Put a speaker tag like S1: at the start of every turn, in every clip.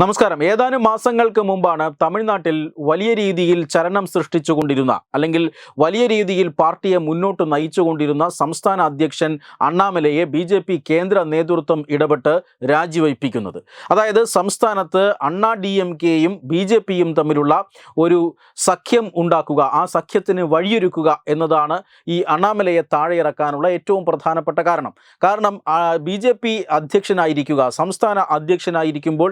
S1: നമസ്കാരം. ഏതാനും മാസങ്ങൾക്ക് മുമ്പാണ് തമിഴ്നാട്ടിൽ വലിയ രീതിയിൽ ചലനം സൃഷ്ടിച്ചുകൊണ്ടിരുന്ന അല്ലെങ്കിൽ വലിയ രീതിയിൽ പാർട്ടിയെ മുന്നോട്ട് നയിച്ചുകൊണ്ടിരുന്ന സംസ്ഥാന അധ്യക്ഷൻ അണ്ണാമലയെ ബി ജെ പി കേന്ദ്ര നേതൃത്വം ഇടപെട്ട് രാജിവയ്പ്പിക്കുന്നത്. അതായത് സംസ്ഥാനത്ത് അണ്ണാ ഡി എം കെയും ബി ജെ പിയും തമ്മിലുള്ള ഒരു സഖ്യം ഉണ്ടാക്കുക ആ സഖ്യത്തിന് വഴിയൊരുക്കുക എന്നതാണ് ഈ അണ്ണാമലയെ താഴെയിറക്കാനുള്ള ഏറ്റവും പ്രധാനപ്പെട്ട കാരണം. കാരണം ബി ജെ പി അധ്യക്ഷനായിരിക്കുക സംസ്ഥാന അധ്യക്ഷനായിരിക്കുമ്പോൾ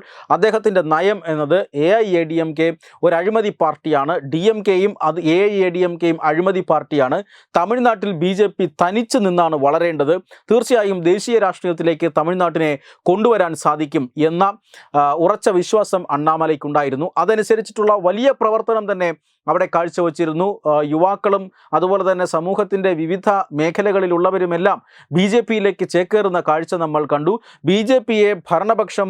S1: അദ്ദേഹത്തിന്റെ നയം എന്നത് A I A D M K ഒരു അഴിമതി പാർട്ടിയാണ്. ഡി എം കെയും അത് A I A D M കെയും അഴിമതി പാർട്ടിയാണ്. തമിഴ്നാട്ടിൽ ബി ജെ പി തനിച്ച് നിന്നാണ് വളരേണ്ടത്. തീർച്ചയായും ദേശീയ രാഷ്ട്രീയത്തിലേക്ക് തമിഴ്നാട്ടിനെ കൊണ്ടുവരാൻ സാധിക്കും എന്ന ഉറച്ച വിശ്വാസം അണ്ണാമലയ്ക്കുണ്ടായിരുന്നു. അതനുസരിച്ചിട്ടുള്ള വലിയ പ്രവർത്തനം തന്നെ അവിടെ കാഴ്ചവെച്ചിരുന്നു. യുവാക്കളും അതുപോലെ തന്നെ സമൂഹത്തിന്റെ വിവിധ മേഖലകളിലുള്ളവരുമെല്ലാം ബി ജെ പിയിലേക്ക് ചേക്കേറുന്ന കാഴ്ച നമ്മൾ കണ്ടു. ബി ജെ പിയെ ഭരണപക്ഷം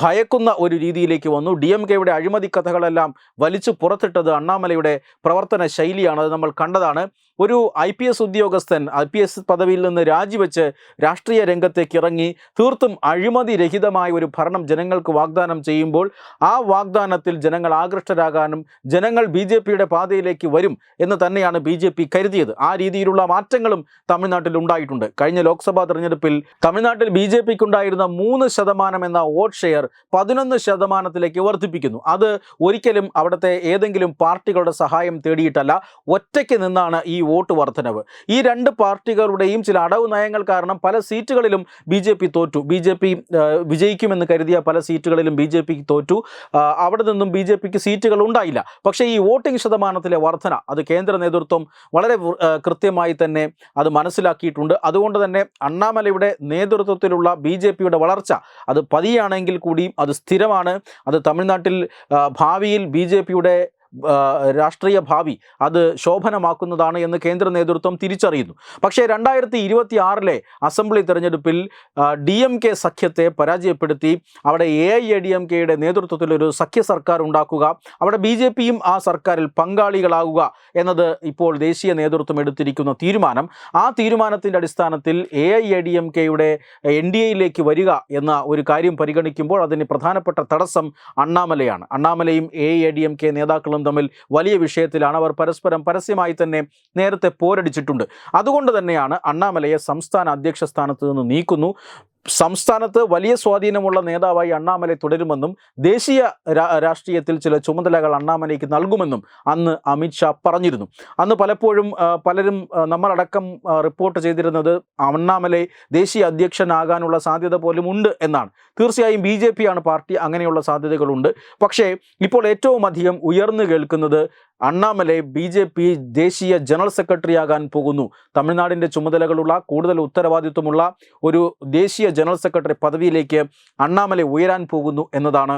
S1: ഭയക്കുന്ന ഒരു രീതിയിലേക്ക് വന്നു. ഡി എം കെയുടെ അഴിമതി കഥകളെല്ലാം വലിച്ചു പുറത്തിട്ടത് അണ്ണാമലയുടെ പ്രവർത്തന ശൈലിയാണ്. അത് നമ്മൾ കണ്ടതാണ്. ഒരു ഐ പി എസ് ഉദ്യോഗസ്ഥൻ ഐ പി എസ് പദവിയിൽ നിന്ന് രാജിവെച്ച് രാഷ്ട്രീയ രംഗത്തേക്ക് ഇറങ്ങി തീർത്തും അഴിമതി രഹിതമായ ഒരു ഭരണം ജനങ്ങൾക്ക് വാഗ്ദാനം ചെയ്യുമ്പോൾ ആ വാഗ്ദാനത്തിൽ ജനങ്ങൾ ആകൃഷ്ടരാകാനും ജനങ്ങൾ ബി ജെ പിയുടെ പാതയിലേക്ക് വരും എന്ന് തന്നെയാണ് ബി ജെ പി കരുതിയത്. ആ രീതിയിലുള്ള മാറ്റങ്ങളും തമിഴ്നാട്ടിൽ ഉണ്ടായിട്ടുണ്ട്. കഴിഞ്ഞ ലോക്സഭാ തെരഞ്ഞെടുപ്പിൽ തമിഴ്നാട്ടിൽ ബി ജെ പിക്ക് ഉണ്ടായിരുന്ന മൂന്ന് ശതമാനം എന്ന വോട്ട് ഷെയർ പതിനൊന്ന് ശതമാനത്തിലേക്ക് വർദ്ധിപ്പിക്കുന്നു. അത് ഒരിക്കലും അവിടുത്തെ ഏതെങ്കിലും പാർട്ടികളുടെ സഹായം തേടിയിട്ടല്ല. ഒറ്റയ്ക്ക് നിന്നാണ് ഈ വോട്ട് വർധനവ്. ഈ രണ്ട് പാർട്ടികളുടെയും ചില അടവ് നയങ്ങൾ കാരണം പല സീറ്റുകളിലും ബി ജെ പി തോറ്റു. ബി ജെ പി വിജയിക്കുമെന്ന് കരുതിയ പല സീറ്റുകളിലും ബി ജെ പിക്ക് തോറ്റു. അവിടെ നിന്നും ബി ജെ പിക്ക് സീറ്റുകൾ ഉണ്ടായില്ല. പക്ഷേ ഈ വോട്ടിംഗ് ശതമാനത്തിലെ വർധന അത് കേന്ദ്ര നേതൃത്വം വളരെ കൃത്യമായി തന്നെ അത് മനസ്സിലാക്കിയിട്ടുണ്ട്. അതുകൊണ്ട് തന്നെ അണ്ണാമലയുടെ നേതൃത്വത്തിലുള്ള ബി ജെ പിയുടെ വളർച്ച അത് പതിയാണെങ്കിൽ കൂടിയും അത് സ്ഥിരമാണ്. അത് തമിഴ്നാട്ടിൽ ഭാവിയിൽ ബി ജെ പിയുടെ രാഷ്ട്രീയ ഭാവി അത് ശോഭനമാക്കുന്നതാണ് എന്ന് കേന്ദ്ര നേതൃത്വം തിരിച്ചറിയുന്നു. പക്ഷേ രണ്ടായിരത്തി ഇരുപത്തി ആറിലെ അസംബ്ലി തെരഞ്ഞെടുപ്പിൽ ഡി എം കെ സഖ്യത്തെ പരാജയപ്പെടുത്തി അവിടെ എ ഐ ഡി എം കെയുടെ നേതൃത്വത്തിൽ ഒരു സഖ്യ സർക്കാർ ഉണ്ടാക്കുക അവിടെ ബി ജെ പിയും ആ സർക്കാരിൽ പങ്കാളികളാകുക എന്നത് ഇപ്പോൾ ദേശീയ നേതൃത്വം എടുത്തിരിക്കുന്ന തീരുമാനം. ആ തീരുമാനത്തിന്റെ അടിസ്ഥാനത്തിൽ എ ഐ ഡി എം കെയുടെ എൻ ഡി എയിലേക്ക് വരിക എന്ന ഒരു കാര്യം പരിഗണിക്കുമ്പോൾ അതിന് പ്രധാനപ്പെട്ട തടസ്സം അണ്ണാമലയാണ്. അണ്ണാമലയും A I D M K നേതാക്കളും തമ്മിൽ വലിയ വിഷയത്തിലാണ് അവർ പരസ്പരം പരസ്യമായി തന്നെ നേരത്തെ പോരടിച്ചിട്ടുണ്ട്. അതുകൊണ്ട് തന്നെയാണ് അണ്ണാമലയെ സംസ്ഥാന അധ്യക്ഷ സ്ഥാനത്ത് നിന്ന് നീക്കുന്നു. സംസ്ഥാനത്ത് വലിയ സ്വാധീനമുള്ള നേതാവായി അണ്ണാമലൈ തുടരുമെന്നും ദേശീയ രാഷ്ട്രീയത്തിൽ ചില ചുമതലകൾ അണ്ണാമലയ്ക്ക് നൽകുമെന്നും അന്ന് അമിത്ഷാ പറഞ്ഞിരുന്നു. അന്ന് പലപ്പോഴും പലരും നമ്മളടക്കം റിപ്പോർട്ട് ചെയ്തിരുന്നത് അണ്ണാമലൈ ദേശീയ അധ്യക്ഷനാകാനുള്ള സാധ്യത പോലും ഉണ്ട് എന്നാണ്. തീർച്ചയായും ബി ജെ പാർട്ടി അങ്ങനെയുള്ള സാധ്യതകളുണ്ട്. പക്ഷേ ഇപ്പോൾ ഏറ്റവും അധികം ഉയർന്നു കേൾക്കുന്നത് അണ്ണാമലൈ ബി ജെ പി ദേശീയ ജനറൽ സെക്രട്ടറിയാകാൻ പോകുന്നു. തമിഴ്നാടിന്റെ ചുമതലകളുള്ള കൂടുതൽ ഉത്തരവാദിത്വമുള്ള ഒരു ദേശീയ ജനറൽ സെക്രട്ടറി പദവിയിലേക്ക് അണ്ണാമലൈ ഉയരാൻ പോകുന്നു എന്നതാണ്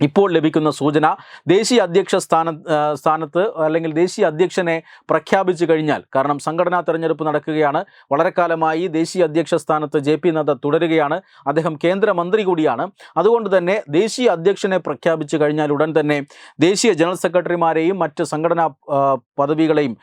S1: ഇപ്പോൾ ലഭിക്കുന്ന സൂചന ദേശീയ അധ്യക്ഷ സ്ഥാന സ്ഥാനത്ത് അല്ലെങ്കിൽ ദേശീയ അധ്യക്ഷനെ പ്രഖ്യാപിച്ചു കഴിഞ്ഞാൽ കാരണം സംഘടനാ തെരഞ്ഞെടുപ്പ് നടക്കുകയാണ് വളരെ കാലമായി ദേശീയ അധ്യക്ഷ സ്ഥാനത്ത് ജെ പി നദ്ദ തുടരുകയാണ് അദ്ദേഹം കേന്ദ്രമന്ത്രി കൂടിയാണ്. അതുകൊണ്ട് തന്നെ ദേശീയ അധ്യക്ഷനെ പ്രഖ്യാപിച്ചു കഴിഞ്ഞാൽ ഉടൻ തന്നെ ദേശീയ ജനറൽ സെക്രട്ടറിമാരെയും മറ്റ് സംഘടനാ പദവികളെയും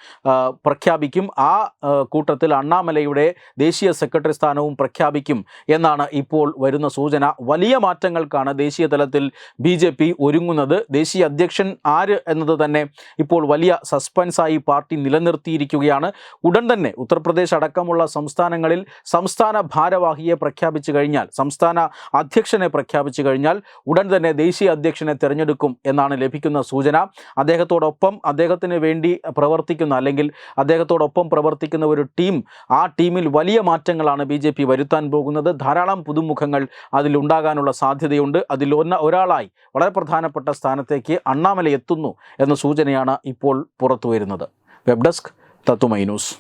S1: പ്രഖ്യാപിക്കും. ആ, കൂട്ടത്തിൽ അണ്ണാമലയുടെ ദേശീയ സെക്രട്ടറി സ്ഥാനവും പ്രഖ്യാപിക്കും എന്നാണ് ഇപ്പോൾ വരുന്ന സൂചന. വലിയ മാറ്റങ്ങൾക്കാണ് ദേശീയ തലത്തിൽ ബി ജെ പി ഒരുങ്ങുന്നത് ദേശീയ അധ്യക്ഷൻ ആര് എന്നത് തന്നെ ഇപ്പോൾ വലിയ സസ്പെൻസായി പാർട്ടി നിലനിർത്തിയിരിക്കുകയാണ്. ഉടൻ തന്നെ ഉത്തർപ്രദേശ് അടക്കമുള്ള സംസ്ഥാനങ്ങളിൽ സംസ്ഥാന ഭാരവാഹിയെ പ്രഖ്യാപിച്ചു കഴിഞ്ഞാൽ സംസ്ഥാന അധ്യക്ഷനെ പ്രഖ്യാപിച്ചു കഴിഞ്ഞാൽ ഉടൻ തന്നെ ദേശീയ അധ്യക്ഷനെ തിരഞ്ഞെടുക്കും എന്നാണ് ലഭിക്കുന്ന സൂചന. അദ്ദേഹത്തോടൊപ്പം അദ്ദേഹത്തിന് വേണ്ടി പ്രവർത്തിക്കുന്ന അല്ലെങ്കിൽ അദ്ദേഹത്തോടൊപ്പം പ്രവർത്തിക്കുന്ന ഒരു ടീം ആ ടീമിൽ വലിയ മാറ്റങ്ങളാണ് ബി ജെ പി വരുത്താൻ പോകുന്നത്. ധാരാളം പുതുമുഖങ്ങൾ അതിലുണ്ടാകാനുള്ള സാധ്യതയുണ്ട്. അതിൽ ഒന്ന ഒരാളായി വളരെ പ്രധാനപ്പെട്ട സ്ഥാനത്തേക്ക് അണ്ണാമല എത്തുന്നു എന്ന സൂചനയാണ് ഇപ്പോൾ പുറത്തു വരുന്നത്. വെബ് ഡെസ്ക് തത്തുമൈ ന്യൂസ്.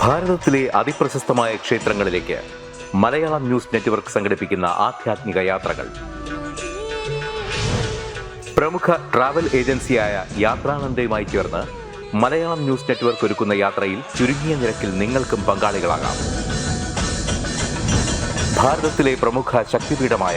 S2: ഭാരതത്തിലെ അതിപ്രശസ്തമായ ക്ഷേത്രങ്ങളിലേക്ക് മലയാളം ന്യൂസ് നെറ്റ്വർക്ക് സംഘടിപ്പിക്കുന്ന ആധ്യാത്മിക യാത്രകൾ. പ്രമുഖ ട്രാവൽ ഏജൻസിയായ യാത്രാനന്ദയുമായി ചേർന്ന് മലയാളം ന്യൂസ് നെറ്റ്വർക്ക് ഒരുക്കുന്ന യാത്രയിൽ ചുരുങ്ങിയ നിരക്കിൽ നിങ്ങൾക്കും പങ്കാളികളാകാം. ഭാരതത്തിലെ പ്രമുഖ ശക്തിപീഠമായ